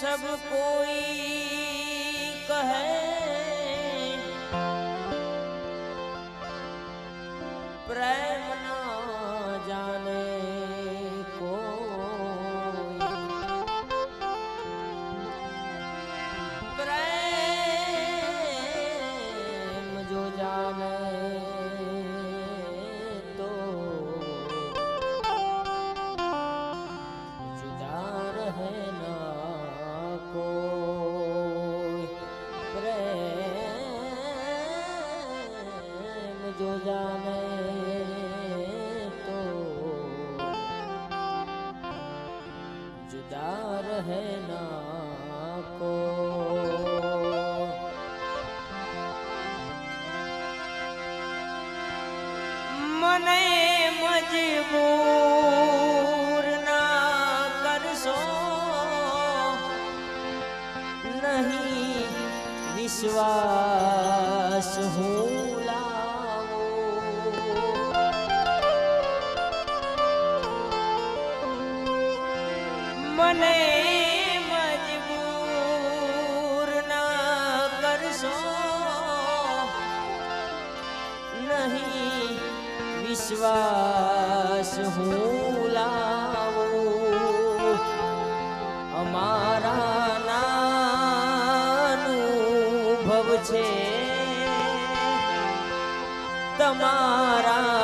सब कोई कहे મજબૂર ના કરશો. નહીં વિશ્વાસ મને વિશ્વાસ હું લાવું? અમારા નાનુભવ છે. તમારા